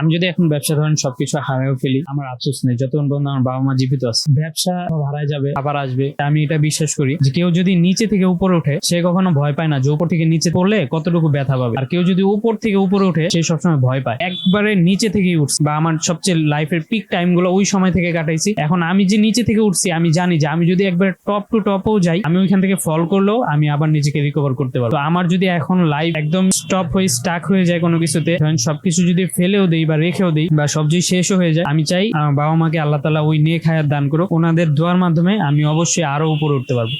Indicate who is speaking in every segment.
Speaker 1: আমি যদি এখন ব্যবসা ধরেন সবকিছু হারাও ফেলি, আমার আফসোস নেই। যতক্ষণ পর্যন্ত আমার বাবা মা জীবিত আছে, ব্যবসা হারায় যাবে, আবার আসবে। আমি এটা বিশ্বাস করি যে কেউ যদি নিচে থেকে উপরে ওঠে, সে কখনো ভয় পায় না। যে উপর থেকে নিচে পড়লে কতটুকু ব্যথা পাবে। আর কেউ যদি উপর থেকে উপরে ওঠে, সে সবসময় ভয় পায়। একবারে নিচে থেকেই উঠছে, বা আমার সবচেয়ে লাইফের পিক টাইমগুলো ওই সময় থেকে কাটাইছি। এখন আমি যে নিচে থেকে উঠছি, আমি জানি যে আমি যদি একবার টপ টু টপও যাই, আমি ওইখান থেকে ফল করলেও আমি আবার নিজেকে রিকভার করতে পারব। আমার যদি এখন লাইফ একদম স্টপ হয়ে স্টাক হয়ে যায় কোনো কিছুতে সবকিছু যদি ফেলেও দেই বা রেখেও দিই বা সবজি শেষও হয়ে যায়, আমি চাই আমার বাবা মাকে আল্লাহ তালা ওই নেক হায়াত দান করুক। ওনাদের দোয়ার মাধ্যমে আমি অবশ্যই আরও উপরে উঠতে পারব।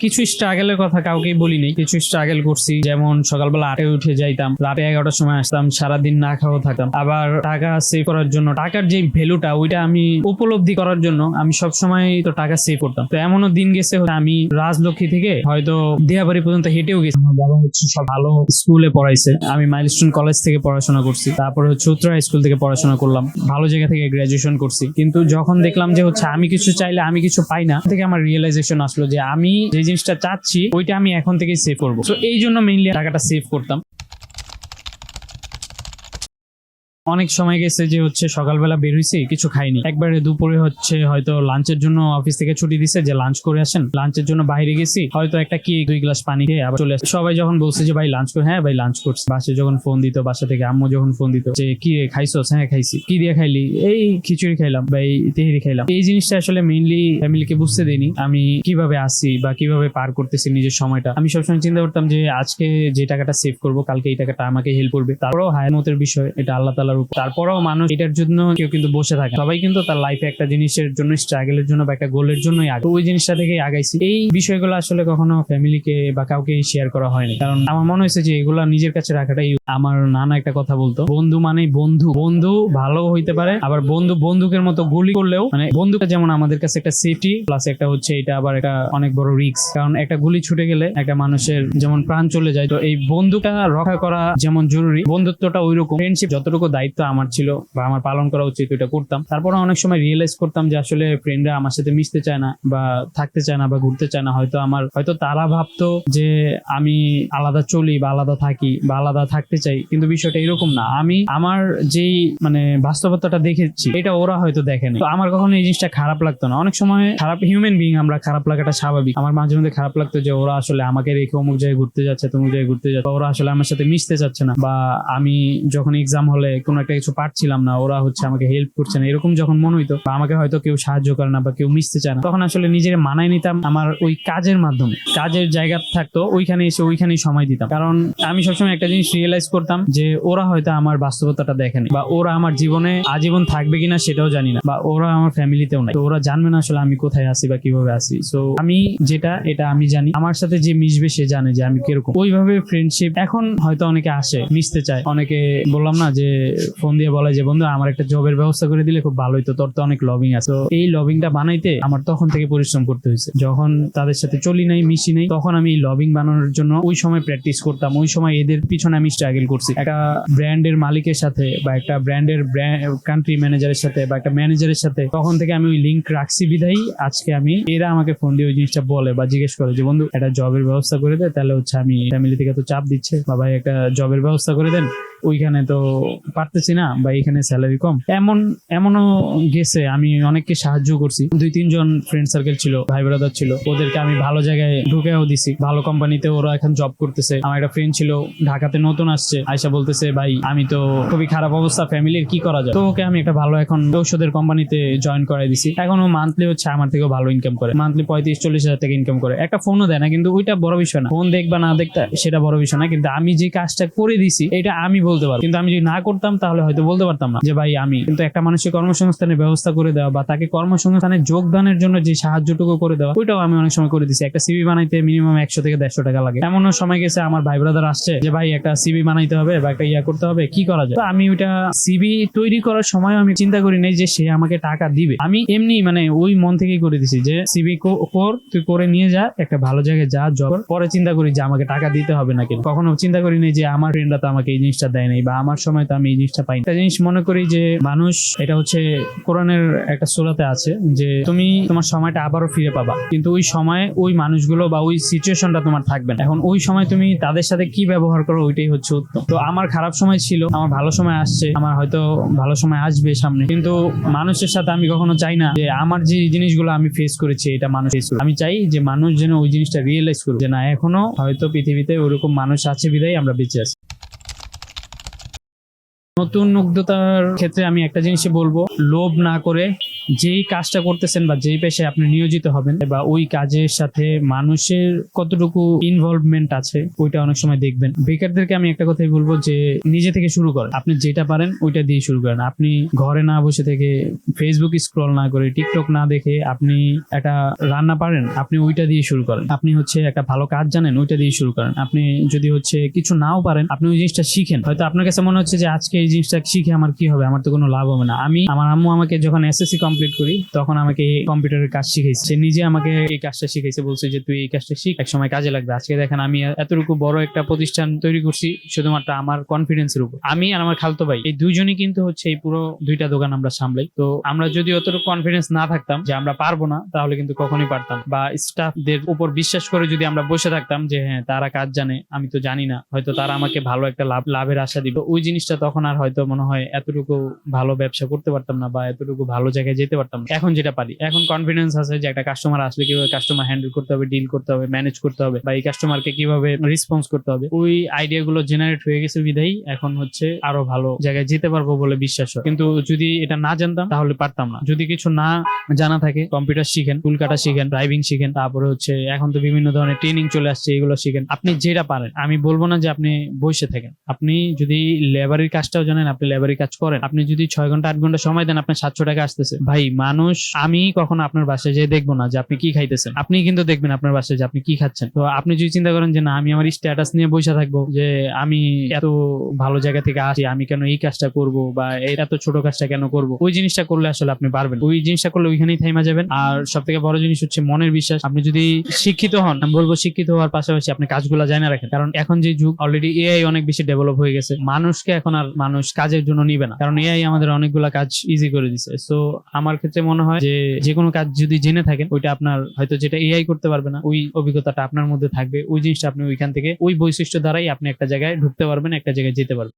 Speaker 1: কিছু স্ট্রাগলের কথা কাউকেই বলিনি কিছু স্ট্রাগল করছি, যেমন সকালবেলা আটে উঠে যাইতাম, রাতে এগারোটার সময় আসতাম, সারাদিন না খাওয়া থাকতাম। আবার টাকা সেভ করার জন্য, টাকার যে ভ্যালুটা ওইটা আমি উপলব্ধি করার জন্য আমি সব সময় তো টাকা সেভ করতাম। তো এমনও দিন গেছে আমি রাজলক্ষ্মী থেকে হয়তো দেয়াবাড়ি পর্যন্ত হেঁটেও গেছি। আমার বাবা হচ্ছে সব ভালো স্কুলে পড়াইছে। আমি মাইলস্টোন কলেজ থেকে পড়াশোনা করছি। তারপরে হচ্ছে উত্তরা স্কুল থেকে পড়াশোনা করলাম। ভালো জায়গা থেকে গ্রাজুয়েশন করছি। কিন্তু যখন দেখলাম যে হচ্ছে আমি কিছু চাইলে আমি কিছু পাই না থেকে আমার রিয়েলাইজেশন আসলো যে আমি যে জিনিসটা চাচ্ছি, ওইটা আমি এখন থেকে সেভ করব। তো এই জন্য মেইনলি টাকাটা সেভ করতাম। অনেক সময় গেছে যে হচ্ছে সকালবেলা বের হয়েছি কিছু খাইনি। একবারে দুপুরে হচ্ছে হয়তো লাঞ্চের জন্য অফিস থেকে ছুটি দিছে যে লাঞ্চ করে আসেন। লাঞ্চের জন্য বাইরে গেছি, হয়তো একটা কি দুই গ্লাস পানি খেয়ে আবার চলে আসে। সবাই যখন বলছে যে, ভাই, লাঞ্চ করে হ্যাঁ ভাই, লাঞ্চ করছি। বাসে যখন ফোন দিত, বাসা থেকে আম্মু যখন ফোন দিত যে, কি রে, খাইছোস? হ্যাঁ খাইছি। কি দিয়ে খাইলি? এই খিচুড়ি খাইলাম। বা এই তেহেরি খাইলাম। এই জিনিসটা আসলে মেইনলি ফ্যামিলিকে বুঝতে দেয়নি আমি কীভাবে আসি বা কীভাবে পার করতেছি নিজের সময়টা। আমি সবসময় চিন্তা করতাম যে, আজকে যে টাকাটা সেভ করব, কালকে এই টাকাটা আমাকে হেল্প করবে। তারপরেও হায়ামতের বিষয়, এটা আল্লাহ তালার উপর। তারপরেও মানুষ এটার জন্য কেউ কিন্তু বসে থাকে সবাই কিন্তু তার লাইফে একটা জিনিসের জন্য স্ট্রাগলের জন্য বা একটা গোলের জন্যই ওই জিনিসটা থেকে আগাইছি। এই বিষয়গুলো আসলে কখনো ফ্যামিলিকে বা কাউকে শেয়ার করা হয়নি। কারণ আমার মনে হয়েছে যে এগুলা নিজের কাছে রাখাটাই আমার নানা একটা কথা বলতো, বন্ধু মানে বন্ধু। বন্ধু ভালো হইতে পারে, আবার বন্ধু বন্দুকের মতো গুলি করলেও মানে বন্দুকটা যেমন আমাদের কাছে একটা সেফটি প্লাস একটা হচ্ছে এটা আবার একটা অনেক বড় রিস্ক কারণ একটা গুলি ছুটে গেলে একটা মানুষের যেমন প্রাণ চলে যায়। তো এই বন্ধুটা রক্ষা করা যেমন জরুরি, বন্ধুত্বটা ওই রকম ফ্রেন্ডশিপ যতটুকু দায়িত্ব আমার ছিল বা আমার পালন করা উচিত, ওইটা করতাম। তারপর অনেক সময় রিয়েলাইজ করতাম যে আসলে ফ্রেন্ডরা আমার সাথে মিশতে চায় না বা থাকতে চায় না বা ঘুরতে চায় না। হয়তো আমার, হয়তো তারা ভাবতো যে আমি আলাদা চলি বা আলাদা থাকি বা আলাদা থাকতে চাই, কিন্তু বিষয়টা এরকম না। আমি আমার যেই মানে বাস্তবতাটা দেখেছি, এটা ওরা হয়তো দেখেনি তো আমার কখনো এই জিনিসটা খারাপ লাগতো না। অনেক সময় খারাপ হিউম্যান বিং আমরা খারাপ লাগাটা স্বাভাবিক। আমার মাঝে মধ্যে খারাপ লাগতো যে ওরা আসলে আমাকে রেখে অমুক জায়গায় ঘুরতে যাচ্ছে, তমুক জায়গায় ঘুরতে যাচ্ছে ওরা আসলে আমার সাথে মিশতে চাচ্ছে না। বা আমি যখন এক্সাম হলে কোনো একটা কিছু পারছিলাম না, ওরা হচ্ছে আমাকে হেল্প করছে না, এরকম যখন মনে হইতো, বা আমাকে হয়তো কেউ সাহায্য করে না বা কেউ মিশতে চায় না, তখন আসলে নিজের মানায় নিতাম আমার ওই কাজের মাধ্যমে। কাজের জায়গা থাকতো, ওইখানে এসে ওইখানেই সময় দিতাম। কারণ আমি সবসময় একটা জিনিস রিয়েলাইজ করতাম যে, ওরা হয়তো আমার বাস্তবতাটা দেখেনি বা ওরা আমার জীবনে আজীবন থাকবে কিনা সেটাও জানি না, বা ওরা আমার ফ্যামিলিতেও নাই। তো ওরা জানবে না আসলে আমি কোথায় আছি বা কীভাবে আছি। সো আমি যেটা, এটা আমি জানি, আমার সাথে যে মিশবে সে জানে যে আমি কীরকম। ওইভাবে ফ্রেন্ডশিপ এখন হয়তো অনেকে আসে, মিশতে চায়। অনেকে বললাম না যে ফোন দিয়ে বলে যে, বন্ধু, আমার একটা জবের ব্যবস্থা করে দিলে খুব ভালো হতো তোর তো অনেক লবিং আছে। তো এই লবিংটা বানাইতে আমার তখন থেকে পরিশ্রম করতে হয়েছে। যখন তাদের সাথে চলি নাই, মিশি নাই, তখন আমি এই লবিং বানানোর জন্য ওই সময় প্র্যাকটিস করতাম। ওই সময় এদের পিছনে আমি স্ট্রাগল করছি। একটা ব্র্যান্ডের মালিকের সাথে বা একটা ব্র্যান্ডের কান্ট্রি ম্যানেজারের সাথে বা একটা ম্যানেজারের সাথে তখন থেকে আমি ওই লিঙ্ক রাখছি বিধাই আজকে আমি, এরা আমাকে ফোন দিয়ে ওই জিনিসটা বলে বা জিজ্ঞেস করে যে, বন্ধু, একটা জবের ব্যবস্থা করে দেয় তাহলে হচ্ছে আমি ফ্যামিলি থেকে তো চাপ দিচ্ছে। বা ভাই একটা জবের ব্যবস্থা করে দেন। ওইখানে তো পারতেছি না বা এখানে স্যালারি কম। এমন, এমনও গেছে, আমি অনেককে সাহায্য করছি। দুই, তিনজন ফ্রেন্ড সার্কেল ছিল, ভাই ব্রাদার ছিল। ওদেরকে আমি ভালো জায়গায় ঢুকেও দিছি। ভালো কোম্পানিতে ওরা এখন জব করতেছে। আমার একটা ফ্রেন্ড ছিল, ঢাকাতে নতুন আসছে। আয়সা বলতেছে, ভাই, আমি তো খুবই খারাপ অবস্থা ফ্যামিলির কি করা যায়? তো ওকে আমি একটা ভালো এখন ঔষধের কোম্পানিতে জয়েন করাই দিছি। এখন ও মান্থলি হচ্ছে, আমার থেকেও ভালো ইনকাম করে। মান্থলি পঁয়ত্রিশ, চল্লিশ হাজার টাকা ইনকাম করে। একটা ফোনও দেয় না, কিন্তু ওইটা বড় বিষয় না। ফোন দেখবা না দেখতা, সেটা বড় বিষয় না। কিন্তু আমি যে কাজটা করে দিছি, এটা আমি বলতে পারব। কিন্তু আমি যদি না করতাম, তাহলে হয়তো বলতে পারতাম না। যে ভাই, আমি। কিন্তু একটা মানুষের কর্মসংস্থানের ব্যবস্থা করে দেওয়া বা তাকে কর্মসংস্থানে যোগদানের জন্য যে সাহায্যটুকু করে দেওয়া, ওইটাও আমি অনেক সময় করে দিছি। একটা সিবি বানাইতে মিনিমাম একশো থেকে দেড়শো টাকা লাগে। এমনও সময় গেছে, আমার ভাই ব্রাদার আসছে, যে ভাই, একটা সিবি বানাইতে হবে বা একটা ইয়া করতে হবে, কি করা যায়? আমি ওইটা সিবি তৈরি করার সময় আমি চিন্তা করি নাই যে সে আমাকে টাকা দিবে। আমি এমনি মানে ওই মন থেকেই করে দিছি যে সিবি কর, তুই করে নিয়ে যা, একটা ভালো জায়গায় যা জব পরে চিন্তা করি যে আমাকে টাকা দিতে হবে না। কিন্তু কখনো চিন্তা করি নাই যে আমার ফ্রেন্ডরা তো আমাকে এই জিনিসটা দেয় নাই বা আমার সময় তো আমি এই জিনিসটা পাই একটা জিনিস মনে করি যে মানুষ, এটা হচ্ছে কোরআনের একটা সুরাতে আছে যে তুমি তোমার সময়টা আবারও ফিরে পাবা। কিন্তু ওই সময় ওই মানুষগুলো বা ওই সিচুয়েশনটা তোমার থাকবে না। এখন ওই সময় তুমি তাদের সাথে কি ব্যবহার করো ওইটাই হচ্ছে উত্তম। তো আমার খারাপ সময় ছিল, আমার ভালো সময় আসছে, আমার হয়তো ভালো সময় আসবে সামনে। কিন্তু মানুষের সাথে আমি কখনো চাই না যে আমার যে জিনিসগুলো আমি ফেস করেছি, এটা মানুষ ফেস আমি চাই যে মানুষ যেন ওই জিনিসটা রিয়েলাইজ করুক। যে না, এখনও হয়তো পৃথিবীতে ওরকম মানুষ আছে বিদায় আমরা বেঁচে আছি। নতুন উদ্যোক্তার ক্ষেত্রে আমি একটা জিনিসই বলব, লোভ না করে যেই কাজটা করতেছেন বা যেই পেশায় আপনি নিয়োজিত হবেন বা ওই কাজের সাথে মানুষের কতটুকু ইনভলভমেন্ট আছে, ওইটা অনেক সময় দেখবেন। বেকারদেরকে আমি একটা কথাই বলব যে, নিজে থেকে শুরু করেন। আপনি যেটা পারেন, ওইটা দিয়ে শুরু করেন। আপনি ঘরে না বসে থেকে ফেসবুক স্ক্রল না করে টিকটক না দেখে আপনি একটা রান্না পারেন, আপনি ওইটা দিয়ে শুরু করেন। আপনি হচ্ছে একটা ভালো কাজ জানেন, ওইটা দিয়ে শুরু করেন। আপনি যদি হচ্ছে কিছু নাও পারেন, আপনি ওই জিনিসটা শিখেন। হয়তো আপনার কাছে মনে হচ্ছে যে, আজকে এই জিনিসটা শিখে আমার কি হবে? আমার তো কোনো লাভ হবে না। আমি, আমার আম্মু আমাকে যখন এসএসসি কমপ্লিট করি, তখন আমাকে কম্পিউটারের কাজ শিখাইছে। সে নিজে আমাকে এই কাজটা শিখাইছে, বলছে যে তুই এই কাজটা শিখ এক সময় কাজে লাগবে। আজকে দেখেন, আমি এতটুকু বড় একটা প্রতিষ্ঠান তৈরি করছি, শুধুমাত্র আমার কনফিডেন্সের উপর। আমি আর আমার খালতো ভাই, এই দুইজনই কিন্তু হচ্ছে এই পুরো দুইটা দোকান আমরা সামলাই। তো আমরা যদি অতটুকু কনফিডেন্স না থাকতাম যে আমরা পারব না, তাহলে কিন্তু কখনোই পারতাম বা স্টাফদের উপর বিশ্বাস করে যদি আমরা বসে থাকতাম যে হ্যাঁ তারা কাজ জানে, আমি তো জানি না, হয়তো তারা আমাকে ভালো একটা লাভ, লাভের আশা দিবে। ওই জিনিসটা তখন আর হয়তো মনে হয় এতটুকু ভালো ব্যবসা করতে পারতাম না বা এতটুকু ভালো জায়গায় যেতে পারতাম না। এখন যেটা পারি, এখন কনফিডেন্স আছে যে একটা কাস্টমার আসলে কীভাবে কাস্টমার হ্যান্ডেল করতে হবে ডিল করতে হবে ম্যানেজ করতে হবে বা এই কাস্টমারকে কীভাবে রেসপন্স করতে হবে, ওই আইডিয়া গুলো জেনারেট হয়ে গেছে বিধাই এখন হচ্ছে আরও ভালো জায়গায় যেতে পারব বলে বিশ্বাস হয়। কিন্তু যদি এটা না জানতাম তাহলে পারতাম না। যদি কিছু না জানা থাকে কম্পিউটার শিখেন চুল কাটা শিখেন ড্রাইভিং শিখেন, তারপরে হচ্ছে এখন তো বিভিন্ন ধরনের ট্রেনিং চলে আসছে, এগুলো শিখেন, আপনি যেটা পারেন, আমি বলব না যে আপনি বসে থাকেন। আপনি যদি লেবারের কাজটাও জানেন, আপনি লেবারের কাজ করেন। আপনি যদি ছয় ঘণ্টা, আট ঘণ্টা সময় দেন, আপনার সাতশো টাকা আসতেছে। ভাই, মানুষ, আমি কখনো আপনার বাসায় যেয়ে দেখব না যে আপনি কি খাইতেছেন। আপনি কিন্তু দেখবেন আপনার বাসায় যে আপনি কি খাচ্ছেন। তো আপনি যদি চিন্তা করেন যে, না, আমি আমার স্ট্যাটাস নিয়ে বসে থাকব, যে আমি এত ভালো জায়গা থেকে আসি, আমি কেন এই কাজটা করব বা এত ছোট কাজটা কেন করব? ওই জিনিসটা করলে আসলে আপনি পারবেন। ওই জিনিসটা করলে ওইখানেই থাইমা যাবেন। আর সব থেকে বড় জিনিস হচ্ছে মনের বিশ্বাস। আপনি যদি শিক্ষিত হন, আমি বলব শিক্ষিত হওয়ার পাশাপাশি আপনি কাজগুলো জানা রাখেন। কারণ এখন যে যুগ অলরেডি এআই অনেক বেশি ডেভেলপ হয়ে গেছে। মানুষকে এখন আর মানুষ কাজের জন্য নিবে না। কারণ এআই আমাদের অনেকগুলো কাজ ইজি করে দিছে। সো আমার ক্ষেত্রে মনে হয় যে যে কোনো কাজ যদি জেনে থাকেন, ওইটা আপনার হয়তো যেটা এআই করতে পারবে না, ওই অভিজ্ঞতাটা আপনার মধ্যে থাকবে, ওই জিনিসটা আপনি ওইখান থেকে, ওই বৈশিষ্ট্য দ্বারাই আপনি একটা জায়গায় ঢুকতে পারবেন, একটা জায়গায় যেতে পারবেন।